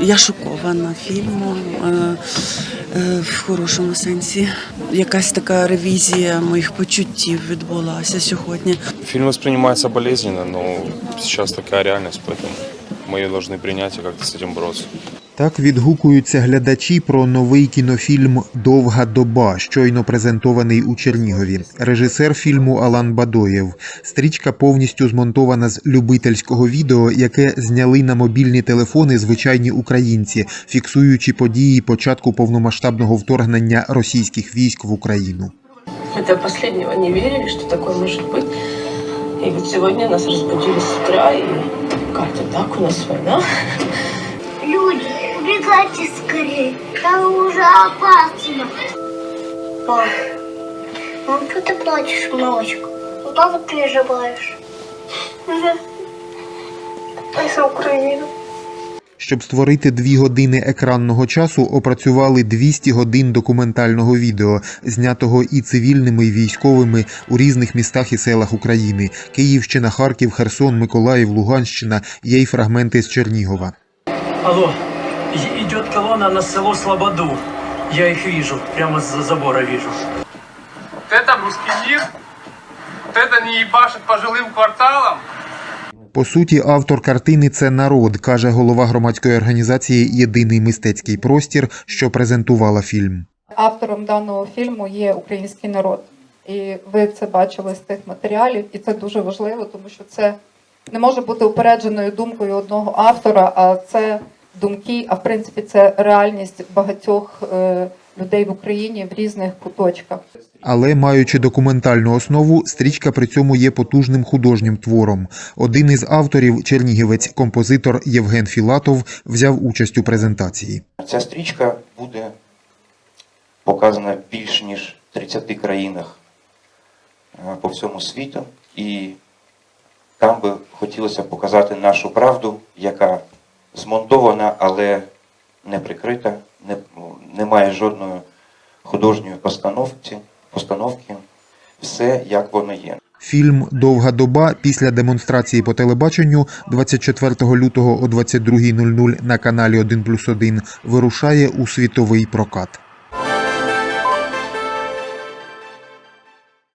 Я шокована фільмом е, е, в хорошому сенсі. Якась така ревізія моїх почуттів відбулася сьогодні. Фільм сприймається болезненно, але зараз така реальність. поэтому мы ее должны принять и как-то с этим бороться. Так відгукуються глядачі про новий кінофільм Довга доба, щойно презентований у Чернігові. Режисер фільму Алан Бадоєв. Стрічка повністю змонтована з любительського відео, яке зняли на мобільні телефони звичайні українці, фіксуючи події початку повномасштабного вторгнення російських військ в Україну. Мы до последнего не верили, что такое может быть. И вот сегодня нас разбудили с утра, и как-то так у нас война. Люди, убегайте скорее. Там уже опасно. Мам, мам, что ты плачешь, малочка? Куда ты переживаешь? За Украину. Щоб створити дві години екранного часу, опрацювали 200 годин документального відео, знятого і цивільними, і військовими у різних містах і селах України: Київщина, Харків, Херсон, Миколаїв, Луганщина. Є й фрагменти з Чернігова. Алло, и- идет колонна на село Слободу. Я их вижу, прямо за забора вижу. Вот это русский мир, вот это не ебашит по жилым кварталам. По суті, автор картини це народ, каже голова громадської організації Єдиний мистецький простір, що презентувала фільм. Автором даного фільму є український народ. І ви це бачили з тих матеріалів, і це дуже важливо, тому що це не може бути упередженою думкою одного автора, а це думки, а в принципі це реальність багатьох е, людей в Україні в різних куточках. Але маючи документальну основу, стрічка при цьому є потужним художнім твором. Один із авторів, чернігівець, композитор Євген Філатов, взяв участь у презентації. Ця стрічка буде показана в більш ніж 30 країнах е, по всьому світу, і там би хотілося показати нашу правду, яка змонтована, але не прикрита, не, немає жодної художньої постановки, постановки. Все як воно є. Фільм Довга доба після демонстрації по телебаченню 24 лютого о 22.00 на каналі 1+,1 вирушає у світовий прокат.